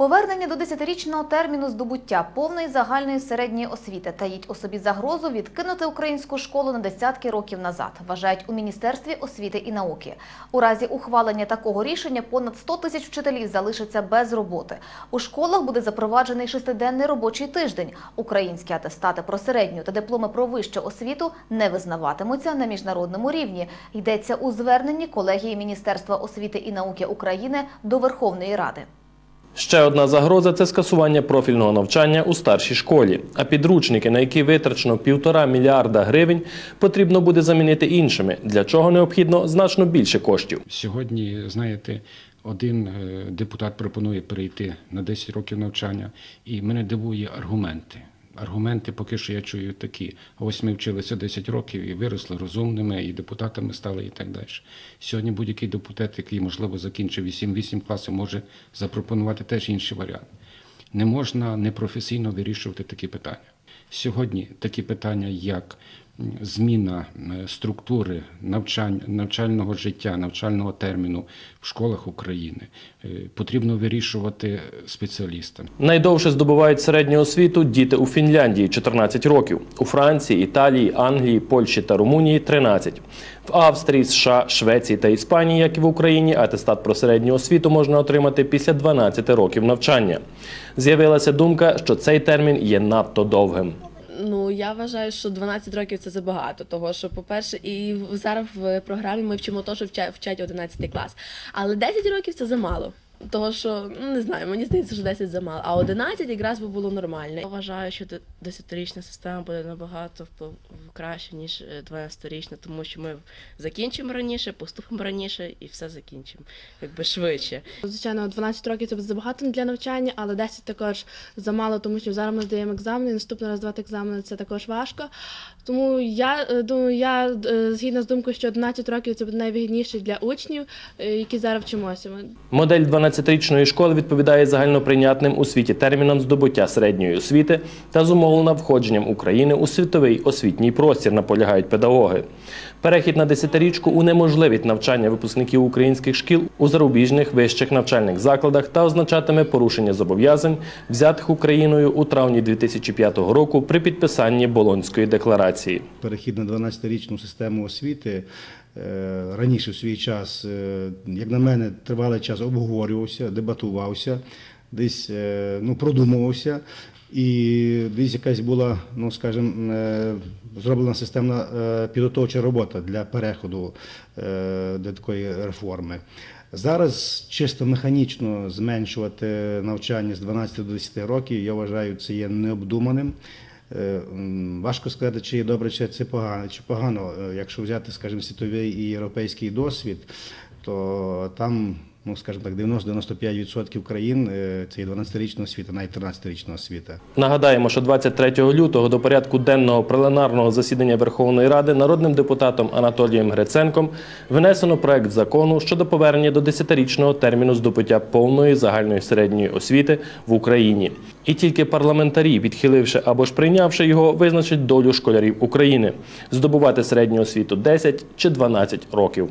Повернення до 10-річного терміну здобуття повної загальної середньої освіти таїть у собі загрозу відкинути українську школу на десятки років назад, вважають у Міністерстві освіти і науки. У разі ухвалення такого рішення понад 100 тисяч вчителів залишаться без роботи. У школах буде запроваджений шестиденний робочий тиждень. Українські атестати про середню та дипломи про вищу освіту не визнаватимуться на міжнародному рівні. Йдеться у зверненні колегії Міністерства освіти і науки України до Верховної Ради. Ще одна загроза це скасування профільного навчання у старшій школі. А підручники, на які витрачено півтора мільярда гривень, потрібно буде замінити іншими, для чого необхідно значно більше коштів. Сьогодні, знаєте, один е, депутат пропонує перейти на 10 років навчання, і мене дивує аргументи. Аргументи поки що я чую такі. Ось ми вчилися 10 років і виросли розумними, і депутатами стали, і так далі. Сьогодні будь-який депутат, який, можливо, закінчив 8-8 класів, може запропонувати теж інший варіант. Не можна непрофесійно вирішувати такі питання. Сьогодні такі питання, як зміна е, структури навчань, навчального життя, навчального терміну в школах України, е, потрібно вирішувати спеціалістам. Найдовше здобувають середню освіту діти у Фінляндії 14 років, у Франції, Італії, Англії, Польщі та Румунії 13. В Австрії, США, Швеції та Іспанії, як і в Україні, атестат про середню освіту можна отримати після 12 років навчання. З'явилася думка, що цей термін є надто довгим. Ну я вважаю, що 12 років це забагато. Того що, по-перше, і зараз в програмі ми вчимо те, що вчать 11 клас. Але 10 років це замало. Того, що ну не знаю, мені здається, що 10 замало, а 11 якраз би було нормально. Я вважаю, що 10-річна система буде набагато краще, ніж е, 12-річна, тому що ми закінчимо раніше, поступимо раніше і все закінчимо, якби швидше. Звичайно, 12 років це забагато для навчання, але 10 також замало, тому що зараз ми здаємо екзамени. Наступний раз здавати екзамени це також важко. Тому я е, думаю, я е, згідно з думкою, що 11 років це буде найвигідніше для учнів, які зараз вчимося. Модель 12 11-річної школи відповідає загальноприйнятним у світі термінам здобуття середньої освіти та зумовлена входженням України у світовий освітній простір, наполягають педагоги. Перехід на 10-річку унеможливить навчання випускників українських шкіл у зарубіжних вищих навчальних закладах та означатиме порушення зобов'язань, взятих Україною у травні 2005 року при підписанні Болонської декларації. Перехід на 12-річну систему освіти раніше в свій час, е, як на мене, тривалий час обговорювався, дебатувався, десь е, ну, продумувався. І десь якась була, ну скажімо, е, зроблена системна е, підготовча робота для переходу е, до такої реформи. Зараз чисто механічно зменшувати навчання з 12 до 10 років, я вважаю, це є необдуманим. Е, Важко сказати, чи є добре, чи це погано. Чи погано, Е, якщо взяти, скажімо, світовий і європейський досвід, то там, ну скажімо так, 90-95% країн це є 12-річна освіта, навіть 13-річна освіта. Нагадаємо, що 23 лютого до порядку денного пленарного засідання Верховної Ради народним депутатом Анатолієм Гриценком внесено проект закону щодо повернення до 10-річного терміну здобуття повної загальної середньої освіти в Україні. І тільки парламентарі, відхиливши або ж прийнявши його, визначать долю школярів України здобувати середню освіту 10 чи 12 років.